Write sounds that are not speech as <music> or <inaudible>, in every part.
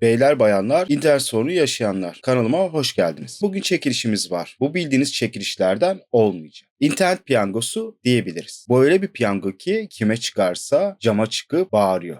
Beyler bayanlar, internet sorunu yaşayanlar. Kanalıma hoş geldiniz. Bugün çekilişimiz var. Bu bildiğiniz çekilişlerden olmayacak. İnternet piyangosu diyebiliriz. Bu öyle bir piyango ki kime çıkarsa cama çıkıp bağırıyor.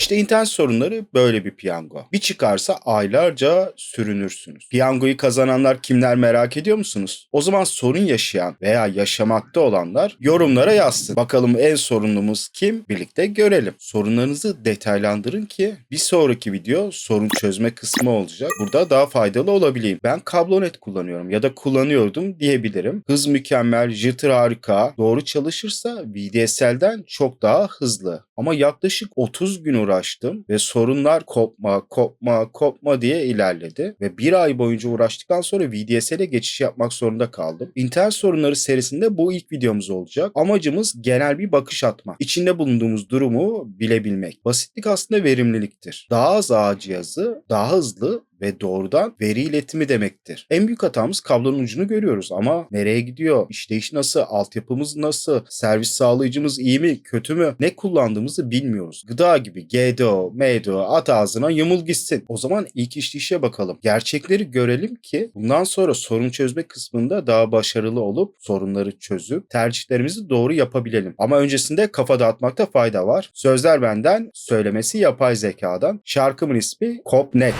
İşte internet sorunları böyle bir piyango. Bir çıkarsa aylarca sürünürsünüz. Piyangoyu kazananlar kimler merak ediyor musunuz? O zaman sorun yaşayan veya yaşamakta olanlar yorumlara yazsın. Bakalım en sorunlumuz kim? Birlikte görelim. Sorunlarınızı detaylandırın ki bir sonraki video sorun çözme kısmı olacak. Burada daha faydalı olabileyim. Ben kablonet kullanıyorum ya da kullanıyordum diyebilirim. Hız mükemmel, jitter harika. Doğru çalışırsa VDSL'den çok daha hızlı. Ama yaklaşık 30 gün uğraştım ve sorunlar kopma, kopma, kopma diye ilerledi. Ve bir ay boyunca uğraştıktan sonra VDSL'e geçiş yapmak zorunda kaldım. İnternet sorunları serisinde bu ilk videomuz olacak. Amacımız genel bir bakış atmak. İçinde bulunduğumuz durumu bilebilmek. Basitlik aslında verimliliktir. Daha az ağ cihazı, daha hızlı ve doğrudan veri iletimi demektir. En büyük hatamız kablonun ucunu görüyoruz ama nereye gidiyor? İşleyiş nasıl? Altyapımız nasıl? Servis sağlayıcımız iyi mi? Kötü mü? Ne kullandığımızı bilmiyoruz. Gıda gibi GDO, MDO at ağzına yumul gitsin. O zaman ilk işleyişe bakalım. Gerçekleri görelim ki bundan sonra sorun çözme kısmında daha başarılı olup sorunları çözüp tercihlerimizi doğru yapabilelim. Ama öncesinde kafa dağıtmakta fayda var. Sözler benden, söylemesi yapay zekadan. Şarkımın ismi Kopnet.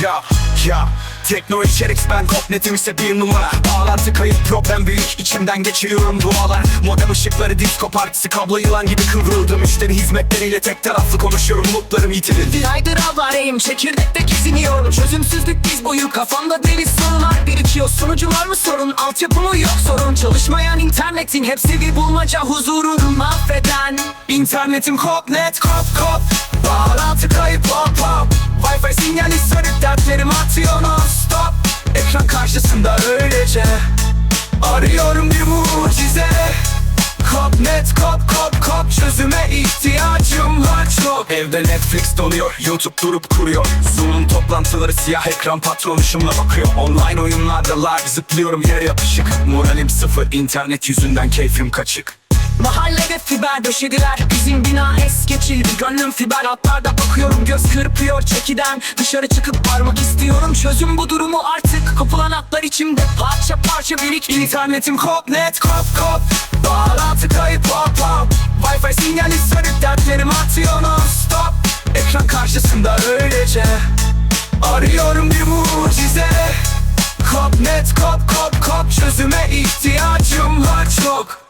Yeah, yeah. Tekno içerik ben kopnetim ise bir numara. Bağlantı kayıp problem büyük içimden geçiriyorum dualar. Modem ışıkları disco partisi kablo yılan gibi kıvrıldı Müşteri hizmetleriyle tek taraflı konuşuyorum umutlarım yitirildi. Bir aydır avareyim çekirdekte geziniyorum. Çözümsüzlük diz boyu kafamda deviz sorular birikiyor. Sunucu var mı sorun altyapı mı yok sorun. Çalışmayan internetin hepsi bir bulmaca huzurunu mahveden. İnternetim kopnet kop kop. Bağlantı kayıp hop hop. Wi-Fi sinyali sönük dertlerim atıyor non stop. Ekran karşısında öylece. Arıyorum bir mucize. Kop net kop kop kop. Çözüme ihtiyacım çok. Evde Netflix donuyor YouTube durup kuruyor. Zoom'un toplantıları siyah ekran patron ışımla bakıyor. Online oyunlarda live zıplıyorum yere yapışık. Moralim sıfır internet yüzünden keyfim kaçık. Mahallede fiber döşediler Bizim bina geçildi Gönlüm fiber hatlarda bakıyorum. Göz kırpıyor çekiden. Dışarı çıkıp parmak istiyorum. Çözüm bu durumu artık. Kopulan hatlar içimde. Parça parça birikti İnternetim. Kop net kop kop. Bağlantı kayıp hop hop. Wi-Fi sinyali sönük dertlerim atıyor non stop Ekran karşısında öylece. Arıyorum bir mucize. Kop net kop kop kop. Çözüme ihtiyacım var çok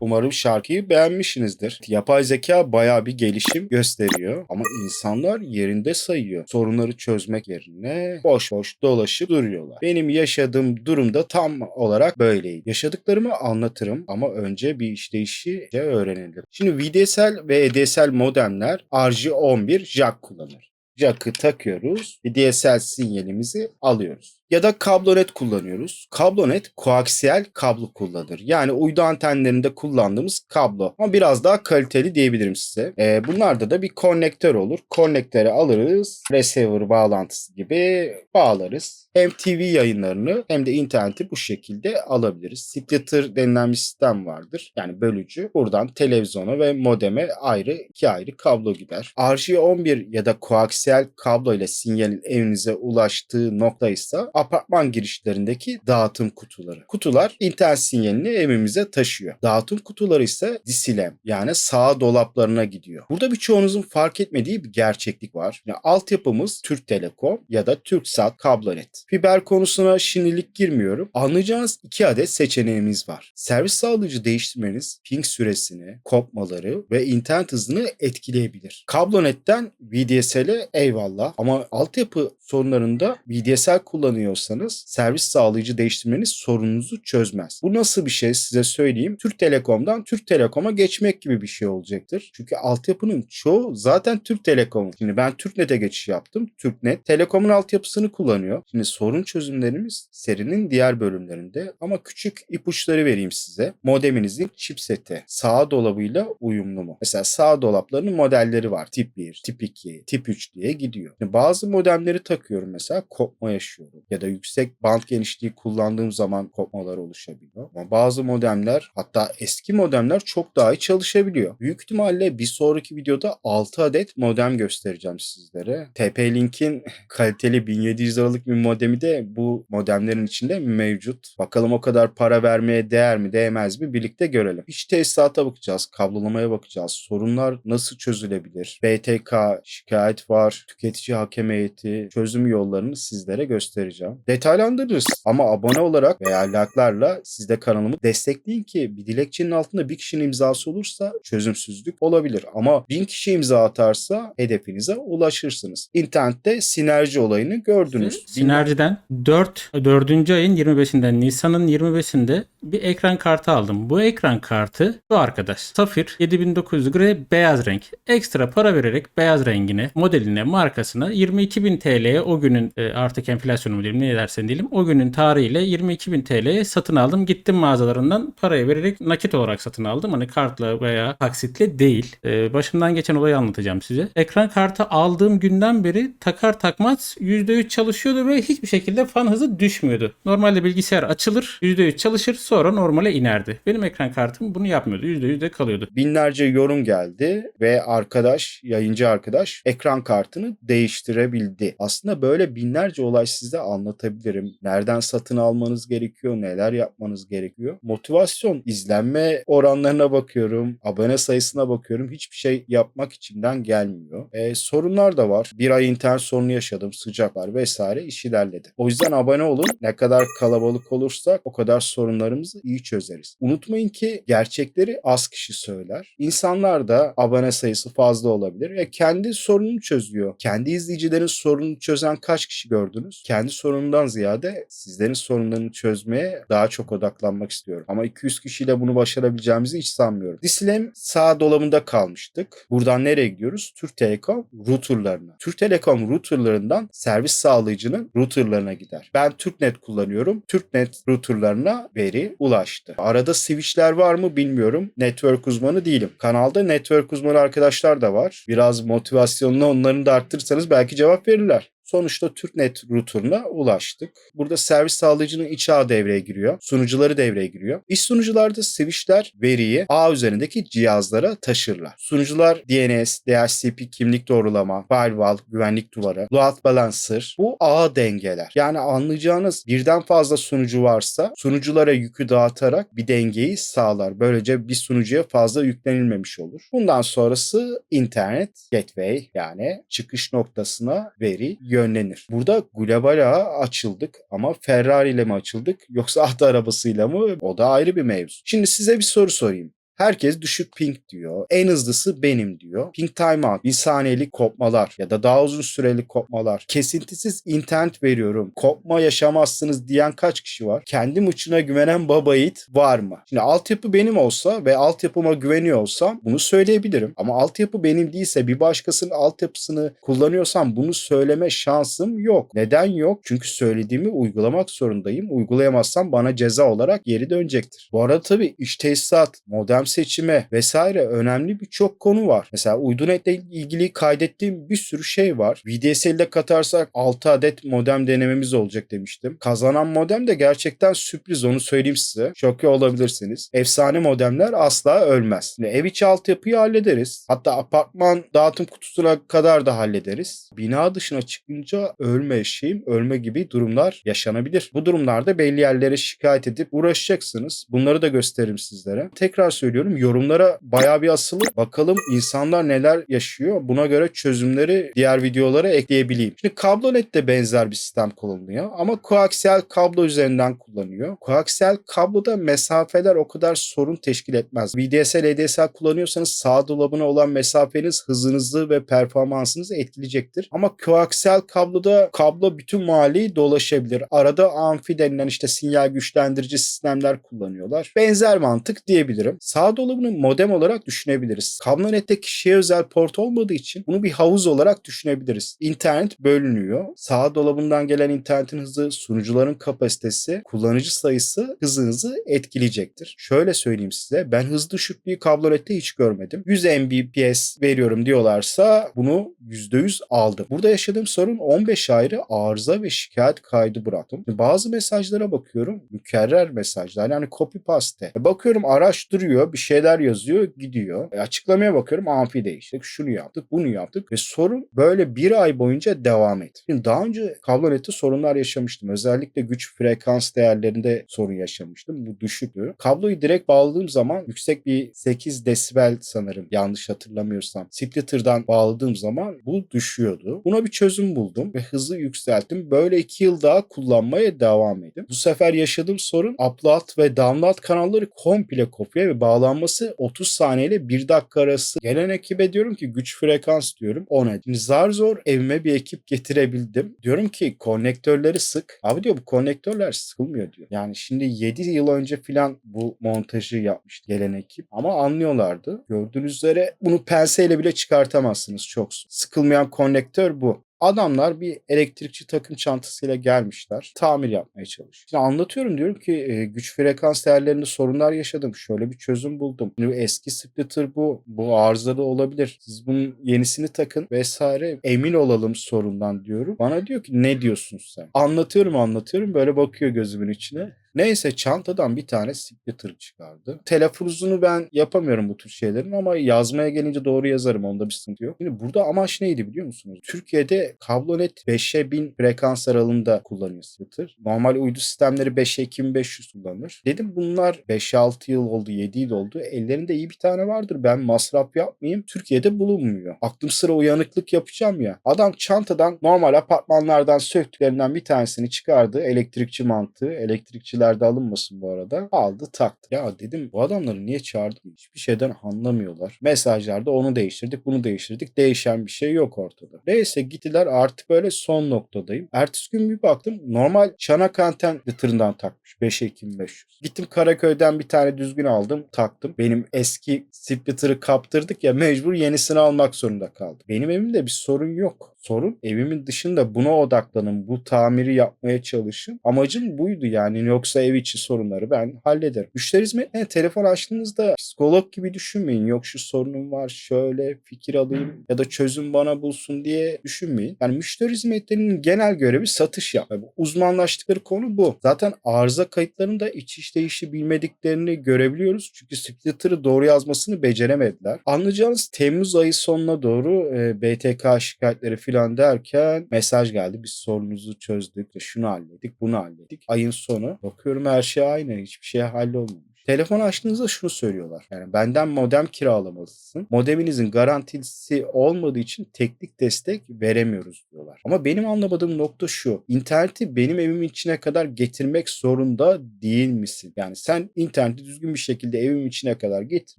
Umarım şarkıyı beğenmişsinizdir. Yapay zeka bayağı bir gelişim gösteriyor ama insanlar yerinde sayıyor. Sorunları çözmek yerine boş boş dolaşıp duruyorlar. Benim yaşadığım durumda tam olarak böyleydi. Yaşadıklarımı anlatırım ama önce bir işleyişi de öğrenelim. Şimdi VDSL ve EDSL modemler RJ11 jack kullanır. Jack'ı takıyoruz ve DSL sinyalimizi alıyoruz. Ya da kablonet kullanıyoruz. Kablonet koaksiyel kablo kullanır. Yani uydu antenlerinde kullandığımız kablo. Ama biraz daha kaliteli diyebilirim size. Ee, bunlarda da bir konnektör olur. Konnektörü alırız. Receiver bağlantısı gibi bağlarız. Hem TV yayınlarını hem de interneti bu şekilde alabiliriz. Splitter denilen bir sistem vardır. Yani bölücü. Buradan televizyona ve modeme ayrı iki ayrı kablo gider. RJ11 ya da koaksiyel kablo ile sinyalin evinize ulaştığı nokta ise apartman girişlerindeki dağıtım kutuları. Kutular internet sinyalini evimize taşıyor. Dağıtım kutuları ise disilem yani sağ dolaplarına gidiyor. Burada birçoğunuzun fark etmediği bir gerçeklik var. Yani altyapımız Türk Telekom ya da Türksat kablonet. Fiber konusuna şimdilik girmiyorum. Anlayacağınız iki adet seçeneğimiz var. Servis sağlayıcı değiştirmeniz ping süresini, kopmaları ve internet hızını etkileyebilir. Kablonetten VDSL'e eyvallah ama altyapı sorunlarında VDSL kullanıyor kullanıyorsanız servis sağlayıcı değiştirmeniz sorununuzu çözmez. Bu nasıl bir şey size söyleyeyim. Türk Telekom'dan Türk Telekom'a geçmek gibi bir şey olacaktır. Çünkü altyapının çoğu zaten Türk Telekom'un. Şimdi ben TürkNet'e geçiş yaptım. TürkNet Telekom'un altyapısını kullanıyor. Şimdi sorun çözümlerimiz serinin diğer bölümlerinde ama küçük ipuçları vereyim size. Modeminizin chipseti sağ dolabıyla uyumlu mu? Mesela sağ dolaplarının modelleri var. Tip 1, tip 2, tip 3 diye gidiyor. Şimdi bazı modemleri takıyorum mesela kopma yaşıyorum. Ya da yüksek band genişliği kullandığım zaman kopmalar oluşabiliyor. Ama bazı modemler hatta eski modemler çok daha iyi çalışabiliyor. Büyük ihtimalle bir sonraki videoda 6 adet modem göstereceğim sizlere. TP-Link'in <laughs> kaliteli 1700 liralık bir modemi de bu modemlerin içinde mevcut. Bakalım o kadar para vermeye değer mi değmez mi birlikte görelim. İç tesisata bakacağız, kablolamaya bakacağız. Sorunlar nasıl çözülebilir? BTK, şikayet var, tüketici hakem heyeti, çözüm yollarını sizlere göstereceğim. Detaylandırırız ama abone olarak veya like'larla siz de kanalımı destekleyin ki bir dilekçenin altında bir kişinin imzası olursa çözümsüzlük olabilir. Ama bin kişi imza atarsa hedefinize ulaşırsınız. İnternette sinerji olayını gördünüz. Sinerjiden 4 4. ayın 25'inden Nisan'ın 25'inde bir ekran kartı aldım. Bu ekran kartı bu arkadaş. Safir 7900 gre beyaz renk. Ekstra para vererek beyaz rengine, modeline, markasına 22.000 TL'ye o günün e, artık enflasyonu mu diyelim ne dersen diyelim o günün tarihiyle 22.000 TL'ye satın aldım. Gittim mağazalarından parayı vererek nakit olarak satın aldım. Hani kartla veya taksitle değil. E, başımdan geçen olayı anlatacağım size. Ekran kartı aldığım günden beri takar takmaz %3 çalışıyordu ve hiçbir şekilde fan hızı düşmüyordu. Normalde bilgisayar açılır, %3 çalışır sonra normale inerdi. Benim ekran kartım bunu yapmıyordu. %100 de kalıyordu. binlerce yorum geldi ve arkadaş, yayıncı arkadaş ekran kartını değiştirebildi. Aslında böyle binlerce olay size anlatabilirim. Nereden satın almanız gerekiyor, neler yapmanız gerekiyor. Motivasyon, izlenme oranlarına bakıyorum, abone sayısına bakıyorum. Hiçbir şey yapmak içimden gelmiyor. E, sorunlar da var. Bir ay internet sorunu yaşadım, sıcaklar vesaire iş ilerledi. O yüzden abone olun. Ne kadar kalabalık olursak o kadar sorunlarımızı iyi çözeriz. Unutmayın ki gerçekleri az kişi söyler. İnsanlar da abone sayısı fazla olabilir ve kendi sorununu çözüyor. Kendi izleyicilerin sorununu çözen kaç kişi gördünüz? Kendi sorunundan ziyade sizlerin sorunlarını çözmeye daha çok odaklanmak istiyorum. Ama 200 kişiyle bunu başarabileceğimizi hiç sanmıyorum. Dislem sağ dolabında kalmıştık. Buradan nereye gidiyoruz? Türk Telekom routerlarına. Türk Telekom routerlarından servis sağlayıcının routerlarına gider. Ben TürkNet kullanıyorum. TürkNet routerlarına veri ulaştı. Arada switchler var mı bilmiyorum. Network uzmanı değilim. Kanalda network uzmanı arkadaşlar da var. Biraz motivasyonunu onların da arttırırsanız belki cevap verirler. Sonuçta TürkNet router'ına ulaştık. Burada servis sağlayıcının iç ağı devreye giriyor. Sunucuları devreye giriyor. İç sunucularda switchler veriyi ağ üzerindeki cihazlara taşırlar. Sunucular DNS, DHCP kimlik doğrulama, firewall, güvenlik duvarı, load balancer bu ağ dengeler. Yani anlayacağınız birden fazla sunucu varsa sunuculara yükü dağıtarak bir dengeyi sağlar. Böylece bir sunucuya fazla yüklenilmemiş olur. Bundan sonrası internet gateway yani çıkış noktasına veri yönlenir. Burada global ağa açıldık ama Ferrari ile mi açıldık yoksa at arabasıyla mı? O da ayrı bir mevzu. Şimdi size bir soru sorayım. Herkes düşük ping diyor. En hızlısı benim diyor. Ping timeout, bir saniyelik kopmalar ya da daha uzun süreli kopmalar. Kesintisiz internet veriyorum. Kopma yaşamazsınız diyen kaç kişi var? Kendim uçuna güvenen baba yiğit var mı? Şimdi altyapı benim olsa ve altyapıma güveniyor olsam bunu söyleyebilirim. Ama altyapı benim değilse bir başkasının altyapısını kullanıyorsam bunu söyleme şansım yok. Neden yok? Çünkü söylediğimi uygulamak zorundayım. Uygulayamazsam bana ceza olarak geri dönecektir. Bu arada tabii iş tesisat, modem seçimi vesaire önemli birçok konu var. Mesela Uydunet ile ilgili kaydettiğim bir sürü şey var. VDSL'de katarsak 6 adet modem denememiz olacak demiştim. Kazanan modem de gerçekten sürpriz onu söyleyeyim size. Şoke olabilirsiniz. Efsane modemler asla ölmez. Şimdi ev içi altyapıyı hallederiz. Hatta apartman dağıtım kutusuna kadar da hallederiz. Bina dışına çıkınca ölme eşiğim, ölme gibi durumlar yaşanabilir. Bu durumlarda belli yerlere şikayet edip uğraşacaksınız. Bunları da gösteririm sizlere. Tekrar söylüyorum söylüyorum. Yorumlara bayağı bir asılı. Bakalım insanlar neler yaşıyor. Buna göre çözümleri diğer videolara ekleyebileyim. Şimdi kablonet de benzer bir sistem kullanılıyor ama koaksiyel kablo üzerinden kullanıyor. Koaksiyel kabloda mesafeler o kadar sorun teşkil etmez. VDSL, ADSL kullanıyorsanız sağ dolabına olan mesafeniz hızınızı ve performansınızı etkileyecektir. Ama koaksiyel kabloda kablo bütün mahalleyi dolaşabilir. Arada amfi denilen işte sinyal güçlendirici sistemler kullanıyorlar. Benzer mantık diyebilirim. Sağ dolabını modem olarak düşünebiliriz. Kablonetteki kişiye özel port olmadığı için bunu bir havuz olarak düşünebiliriz. İnternet bölünüyor. Sağ dolabından gelen internetin hızı, sunucuların kapasitesi, kullanıcı sayısı hızınızı etkileyecektir. Şöyle söyleyeyim size ben hız düşüklüğü kablonette hiç görmedim. 100 Mbps veriyorum diyorlarsa bunu %100 aldım. Burada yaşadığım sorun 15 ayrı arıza ve şikayet kaydı bıraktım. Bazı mesajlara bakıyorum. Mükerrer mesajlar yani copy paste. Bakıyorum araç duruyor bir şeyler yazıyor gidiyor. E açıklamaya bakıyorum amfi değiştik. Şunu yaptık bunu yaptık ve sorun böyle bir ay boyunca devam etti. Şimdi daha önce kablonette sorunlar yaşamıştım. Özellikle güç frekans değerlerinde sorun yaşamıştım. Bu düşüktü. Kabloyu direkt bağladığım zaman yüksek bir 8 desibel sanırım yanlış hatırlamıyorsam. Splitter'dan bağladığım zaman bu düşüyordu. Buna bir çözüm buldum ve hızı yükselttim. Böyle 2 yıl daha kullanmaya devam ettim. Bu sefer yaşadığım sorun upload ve download kanalları komple kopya ve bağlanması 30 saniye ile 1 dakika arası. Gelen ekibe diyorum ki güç frekans diyorum ona. Şimdi zar zor evime bir ekip getirebildim. Diyorum ki konnektörleri sık. Abi diyor bu konnektörler sıkılmıyor diyor. Yani şimdi 7 yıl önce filan bu montajı yapmış gelen ekip. Ama anlıyorlardı. Gördüğünüz üzere bunu penseyle bile çıkartamazsınız çok. Sıkılmayan konnektör bu. Adamlar bir elektrikçi takım çantasıyla gelmişler. Tamir yapmaya çalışıyor. Şimdi anlatıyorum diyorum ki güç frekans değerlerinde sorunlar yaşadım. Şöyle bir çözüm buldum. Şimdi eski splitter bu. Bu arızalı olabilir. Siz bunun yenisini takın vesaire. Emin olalım sorundan diyorum. Bana diyor ki ne diyorsun sen? Anlatıyorum anlatıyorum. Böyle bakıyor gözümün içine. Neyse çantadan bir tane splitter çıkardı. Telaffuzunu ben yapamıyorum bu tür şeylerin ama yazmaya gelince doğru yazarım. Onda bir sıkıntı yok. Şimdi burada amaç neydi biliyor musunuz? Türkiye'de kablonet 5'e 1000 frekans aralığında kullanıyor splitter. Normal uydu sistemleri 5'e 2500 kullanır. Dedim bunlar 5-6 yıl oldu 7 yıl oldu. Ellerinde iyi bir tane vardır. Ben masraf yapmayayım. Türkiye'de bulunmuyor. Aklım sıra uyanıklık yapacağım ya. Adam çantadan normal apartmanlardan söktüklerinden bir tanesini çıkardı. Elektrikçi mantığı. Elektrikçiler de alınmasın bu arada. Aldı taktı. Ya dedim bu adamları niye çağırdım? Hiçbir şeyden anlamıyorlar. Mesajlarda onu değiştirdik bunu değiştirdik. Değişen bir şey yok ortada. Neyse gittiler artık böyle son noktadayım. Ertesi gün bir baktım normal çanak anten tırından takmış. 5'e 2500. Gittim Karaköy'den bir tane düzgün aldım taktım. Benim eski splitter'ı kaptırdık ya mecbur yenisini almak zorunda kaldım. Benim evimde bir sorun yok. Sorun evimin dışında buna odaklanın. Bu tamiri yapmaya çalışın. Amacım buydu yani. Yoksa ev içi sorunları ben hallederim. Müşteri hizmetine telefon açtığınızda psikolog gibi düşünmeyin. Yok şu sorunum var şöyle fikir alayım ya da çözüm bana bulsun diye düşünmeyin. Yani müşteri hizmetlerinin genel görevi satış yapmak. Uzmanlaştıkları konu bu. Zaten arıza kayıtlarında iç işleyişi bilmediklerini görebiliyoruz. Çünkü splitter'ı doğru yazmasını beceremediler. Anlayacağınız Temmuz ayı sonuna doğru e, BTK şikayetleri filan derken mesaj geldi. Biz sorununuzu çözdük. Şunu hallettik, bunu hallettik. Ayın sonu bakıyorum her şey aynı. Hiçbir şey hallolmamış. Telefon açtığınızda şunu söylüyorlar. Yani benden modem kiralamalısın. Modeminizin garantisi olmadığı için teknik destek veremiyoruz diyorlar. Ama benim anlamadığım nokta şu. İnterneti benim evimin içine kadar getirmek zorunda değil misin? Yani sen interneti düzgün bir şekilde evimin içine kadar git.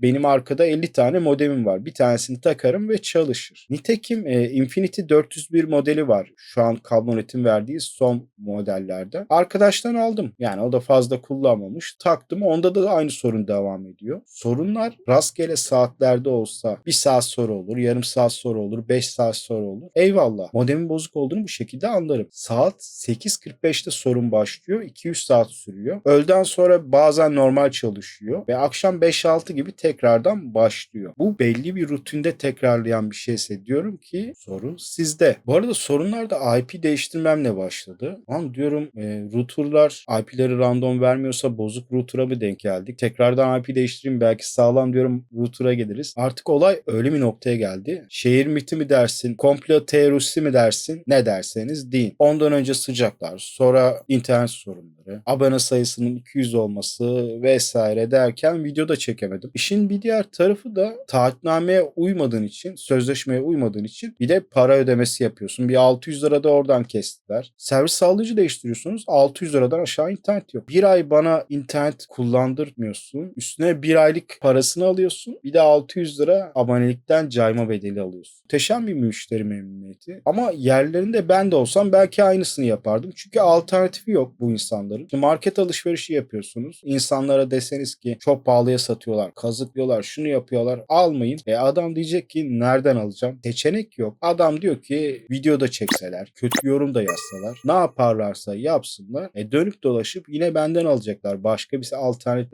Benim arkada 50 tane modemim var. Bir tanesini takarım ve çalışır. Nitekim e, Infinity 401 modeli var. Şu an Kablonetin verdiği son modellerden. Arkadaştan aldım. Yani o da fazla kullanmamış. Taktım. Onda da aynı sorun devam ediyor. Sorunlar rastgele saatlerde olsa bir saat sonra olur, yarım saat sonra olur, 5 saat sonra olur. Eyvallah. Modemin bozuk olduğunu bu şekilde anlarım. Saat 8.45'te sorun başlıyor. 200 saat sürüyor. Öğleden sonra bazen normal çalışıyor ve akşam 5-6 gibi tekrardan başlıyor. Bu belli bir rutinde tekrarlayan bir şeyse diyorum ki sorun sizde. Bu arada sorunlar da IP değiştirmemle başladı. Lan diyorum e, routerlar IP'leri random vermiyorsa bozuk router'a mı denk geldik? Geldik. Tekrardan IP değiştireyim belki sağlam diyorum router'a geliriz. Artık olay öyle bir noktaya geldi. Şehir miti mi dersin, komplo teorisi mi dersin, ne derseniz deyin. Ondan önce sıcaklar, sonra internet sorunları, abone sayısının 200 olması vesaire derken video da çekemedim. İşin bir diğer tarafı da taahhütnameye uymadığın için, sözleşmeye uymadığın için bir de para ödemesi yapıyorsun. Bir 600 lira da oradan kestiler. Servis sağlayıcı değiştiriyorsunuz. 600 liradan aşağı internet yok. Bir ay bana internet kullandırmıyorsun. Üstüne bir aylık parasını alıyorsun. Bir de 600 lira abonelikten cayma bedeli alıyorsun. Muhteşem bir müşteri memnuniyeti. Ama yerlerinde ben de olsam belki aynısını yapardım. Çünkü alternatifi yok bu insanların. Şimdi market alışverişi yapıyorsunuz. İnsanlara deseniz ki çok pahalıya satıyorlar, kazıklıyorlar, şunu yapıyorlar. Almayın. E adam diyecek ki nereden alacağım? Seçenek yok. Adam diyor ki videoda çekseler, kötü yorum da yazsalar, ne yaparlarsa yapsınlar. E dönüp dolaşıp yine benden alacaklar. Başka bir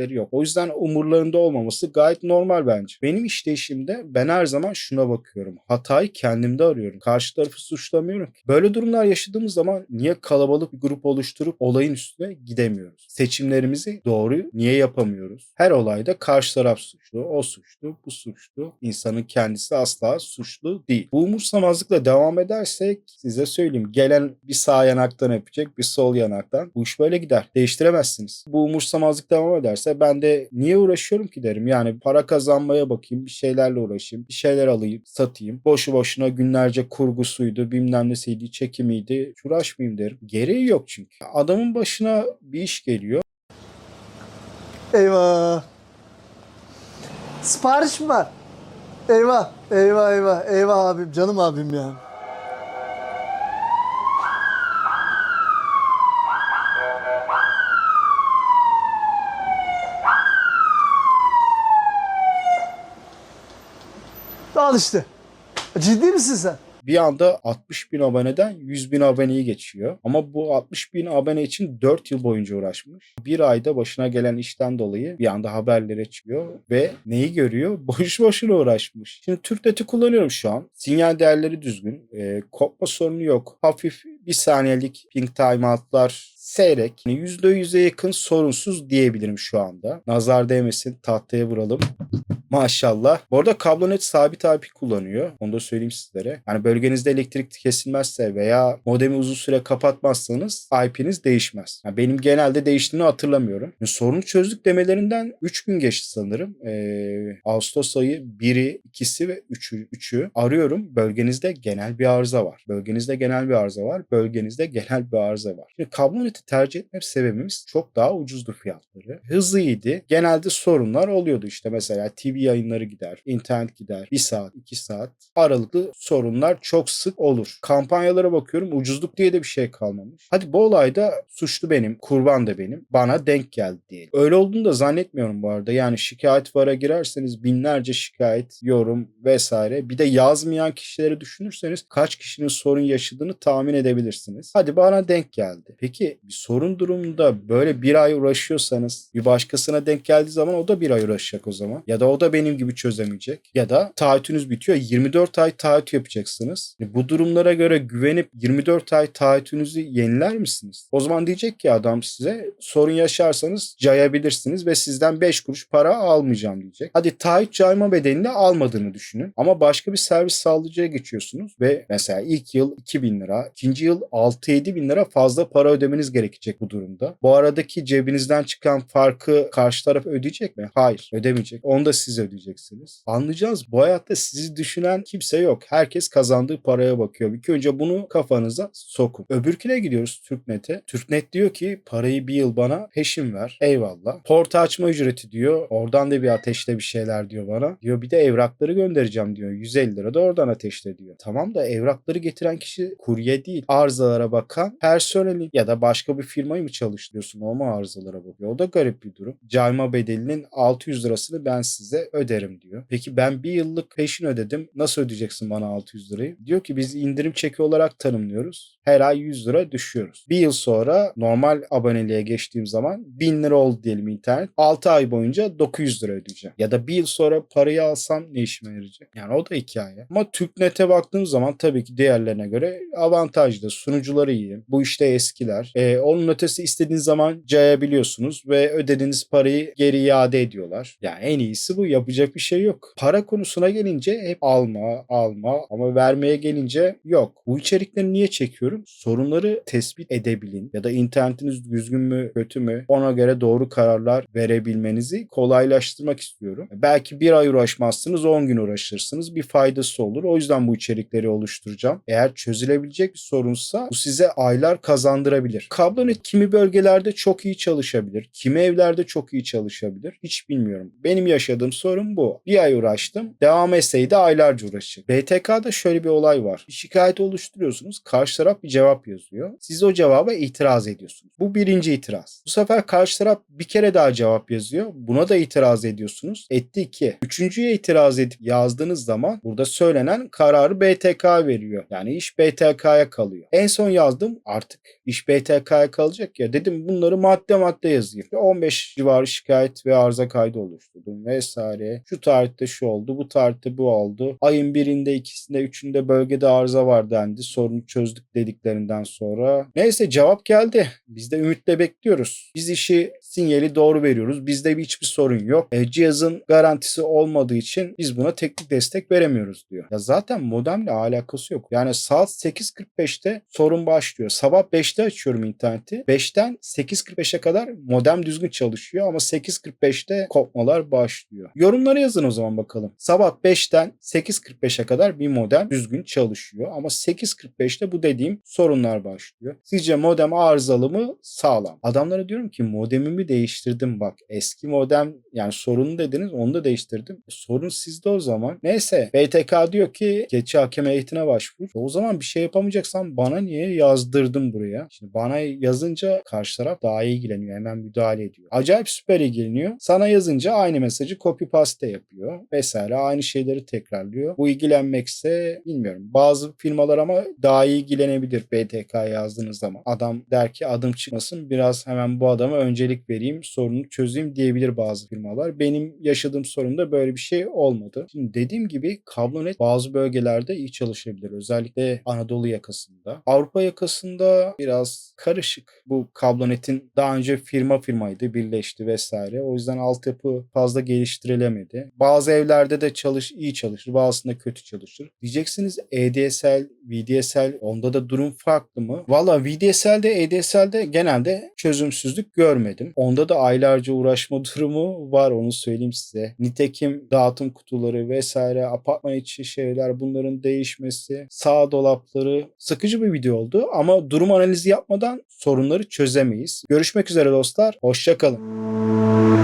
alternatifleri yok. O yüzden umurlarında olmaması gayet normal bence. Benim işleyişimde ben her zaman şuna bakıyorum. Hatayı kendimde arıyorum. Karşı tarafı suçlamıyorum. Böyle durumlar yaşadığımız zaman niye kalabalık bir grup oluşturup olayın üstüne gidemiyoruz? Seçimlerimizi doğru niye yapamıyoruz? Her olayda karşı taraf suçlu, o suçlu, bu suçlu. İnsanın kendisi asla suçlu değil. Bu umursamazlıkla devam edersek size söyleyeyim. Gelen bir sağ yanaktan öpecek, bir sol yanaktan. Bu iş böyle gider. Değiştiremezsiniz. Bu umursamazlık devam ederse ben de niye uğraşıyorum ki derim. Yani para kazanmaya bakayım, bir şeylerle uğraşayım, bir şeyler alayım, satayım. Boşu boşuna günlerce kurgusuydu, bilmem nesiydi, çekimiydi. Uğraşmayayım derim. Gereği yok çünkü. Adamın başına bir iş geliyor. Eyvah. Sipariş mi var? Eyvah, eyvah, eyvah, eyvah abim, canım abim ya. Al işte. Ciddi misin sen? bir anda 60 bin aboneden 100 bin aboneyi geçiyor. Ama bu 60 bin abone için 4 yıl boyunca uğraşmış. Bir ayda başına gelen işten dolayı bir anda haberlere çıkıyor ve neyi görüyor? <laughs> Boş boşuna uğraşmış. Şimdi TürkNet'i kullanıyorum şu an. Sinyal değerleri düzgün. E, kopma sorunu yok. Hafif bir saniyelik ping timeoutlar seyrek. Yani %100'e yakın sorunsuz diyebilirim şu anda. Nazar değmesin tahtaya vuralım. Maşallah. Bu arada kablonet sabit IP kullanıyor. Onu da söyleyeyim sizlere. Yani bölgenizde elektrik kesilmezse veya modemi uzun süre kapatmazsanız IP'niz değişmez. Yani benim genelde değiştiğini hatırlamıyorum. Yani sorunu çözdük demelerinden 3 gün geçti sanırım. Ee, Ağustos ayı 1'i, 2'si ve 3'ü, 3'ü arıyorum. Bölgenizde genel bir arıza var. Bölgenizde genel bir arıza var. Bölgenizde genel bir arıza var. Şimdi kabloneti tercih etme sebebimiz çok daha ucuzdu fiyatları. Hızlıydı. Genelde sorunlar oluyordu işte mesela TV yayınları gider, internet gider. 1 saat, 2 saat aralıklı sorunlar çok sık olur. Kampanyalara bakıyorum ucuzluk diye de bir şey kalmamış. Hadi bu olayda suçlu benim, kurban da benim. Bana denk geldi diyelim. Öyle olduğunu da zannetmiyorum bu arada. Yani şikayet vara girerseniz binlerce şikayet, yorum vesaire. Bir de yazmayan kişileri düşünürseniz kaç kişinin sorun yaşadığını tahmin edebilirsiniz. Hadi bana denk geldi. Peki bir sorun durumunda böyle bir ay uğraşıyorsanız bir başkasına denk geldiği zaman o da bir ay uğraşacak o zaman. Ya da o da benim gibi çözemeyecek. Ya da taahhütünüz bitiyor. 24 ay taahhüt yapacaksınız. E bu durumlara göre güvenip 24 ay taahhütünüzü yeniler misiniz? O zaman diyecek ki adam size sorun yaşarsanız cayabilirsiniz ve sizden 5 kuruş para almayacağım diyecek. Hadi taahhüt cayma bedelini almadığını düşünün. Ama başka bir servis sağlayıcıya geçiyorsunuz ve mesela ilk yıl 2000 lira, ikinci yıl 6-7 bin lira fazla para ödemeniz gerekecek bu durumda. Bu aradaki cebinizden çıkan farkı karşı taraf ödeyecek mi? Hayır ödemeyecek. Onu da siz ödeyeceksiniz. Anlayacağız bu hayatta sizi düşünen kimse yok. Herkes kazandığı paraya bakıyor. İlk önce bunu kafanıza sokun. Öbürküne gidiyoruz Türknet'e. Türknet diyor ki parayı bir yıl bana peşin ver. Eyvallah. Port açma ücreti diyor. Oradan da bir ateşle bir şeyler diyor bana. Diyor bir de evrakları göndereceğim diyor. 150 lira da oradan ateşle diyor. Tamam da evrakları getiren kişi kurye değil. Arızalara bakan personeli ya da başka bir firmayı mı çalıştırıyorsun? O mu arızalara bakıyor? O da garip bir durum. Cayma bedelinin 600 lirasını ben size öderim diyor. Peki ben bir yıllık peşin ödedim. Nasıl ödeyeceksin bana 600 lirayı? Diyor ki biz indirim çeki olarak tanımlıyoruz. Her ay 100 lira düşüyoruz. Bir yıl sonra normal aboneliğe geçtiğim zaman 1000 lira oldu diyelim internet. 6 ay boyunca 900 lira ödeyeceğim. Ya da bir yıl sonra parayı alsam ne işime yarayacak? Yani o da hikaye. Ama TürkNet'e baktığım zaman tabii ki diğerlerine göre avantajlı. İşte sunucuları iyi. Bu işte eskiler. E, onun ötesi istediğiniz zaman cayabiliyorsunuz ve ödediğiniz parayı geri iade ediyorlar. Yani en iyisi bu. Yapacak bir şey yok. Para konusuna gelince hep alma, alma ama vermeye gelince yok. Bu içerikleri niye çekiyorum? Sorunları tespit edebilin ya da internetiniz düzgün mü, kötü mü ona göre doğru kararlar verebilmenizi kolaylaştırmak istiyorum. Belki bir ay uğraşmazsınız, 10 gün uğraşırsınız. Bir faydası olur. O yüzden bu içerikleri oluşturacağım. Eğer çözülebilecek bir sorunsa bu size aylar kazandırabilir. Kablonet kimi bölgelerde çok iyi çalışabilir. Kimi evlerde çok iyi çalışabilir. Hiç bilmiyorum. Benim yaşadığım sorun bu. Bir ay uğraştım. Devam etseydi aylarca uğraşacak. BTK'da şöyle bir olay var. Bir şikayet oluşturuyorsunuz. Karşı taraf bir cevap yazıyor. Siz o cevaba itiraz ediyorsunuz. Bu birinci itiraz. Bu sefer karşı taraf bir kere daha cevap yazıyor. Buna da itiraz ediyorsunuz. Etti iki. Üçüncüye itiraz edip yazdığınız zaman burada söylenen kararı BTK veriyor. Yani iş BTK'ya kalıyor. En son yazdım artık iş BTK'ya kalacak ya dedim bunları madde madde yazayım. 15 civarı şikayet ve arıza kaydı oluşturdum vesaire. Şu tarihte şu oldu, bu tarihte bu oldu. Ayın birinde, ikisinde, üçünde bölgede arıza var dendi. Sorunu çözdük dediklerinden sonra. Neyse cevap geldi. Biz de ümitle bekliyoruz. Biz işi sinyali doğru veriyoruz. Bizde hiçbir sorun yok. E, cihazın garantisi olmadığı için biz buna teknik destek veremiyoruz diyor. Ya zaten modemle alakası yok. Yani saat 8.45'te sorun başlıyor. Sabah 5'te açıyorum interneti. 5'ten 8.45'e kadar modem düzgün çalışıyor ama 8.45'te kopmalar başlıyor. Yorumlara yazın o zaman bakalım. Sabah 5'ten 8.45'e kadar bir modem düzgün çalışıyor ama 8.45'te bu dediğim sorunlar başlıyor. Sizce modem arızalı mı? Sağlam. Adamlara diyorum ki modemimi değiştirdim bak. Eski modem yani sorunu dediniz onu da değiştirdim. E, sorun sizde o zaman. Neyse BTK diyor ki geçici hakem heyetine başvur. O zaman bir şey yapamayacaksan bana niye yazdırdın buraya? Şimdi bana yazınca karşı taraf daha iyi ilgileniyor. Hemen müdahale ediyor. Acayip süper ilgileniyor. Sana yazınca aynı mesajı copy paste yapıyor. Vesaire aynı şeyleri tekrarlıyor. Bu ilgilenmekse bilmiyorum. Bazı firmalar ama daha iyi ilgilenebilir BTK yazdığınız zaman. Adam der ki adım çıkmasın biraz hemen bu adama öncelik vereyim sorunu çözeyim diyebilir bazı firmalar. Benim yaşadığım sorunda böyle bir şey olmadı. Şimdi dediğim gibi kablonet bazı bölgelerde iyi çalışabilir. Özellikle Anadolu yakasında. Avrupa yakasında biraz karışık. Bu kablonetin daha önce firma firmaydı, birleşti vesaire. O yüzden altyapı fazla geliştirilemedi. Bazı evlerde de çalış iyi çalışır, bazısında kötü çalışır. Diyeceksiniz EDSL, VDSL onda da durum farklı mı? Valla VDSL'de, EDSL'de genelde çözümsüzlük görmedim. Onda da aylarca uğraşma <laughs> durumu var onu söyleyeyim size. Nitekim dağıtım kutuları vesaire, apartman içi şeyler bunların değişmesi, sağ dolapları sıkıcı bir video oldu ama durum analizi yapmadan sorunları çözemeyiz. Görüşmek üzere dostlar. Hoşçakalın.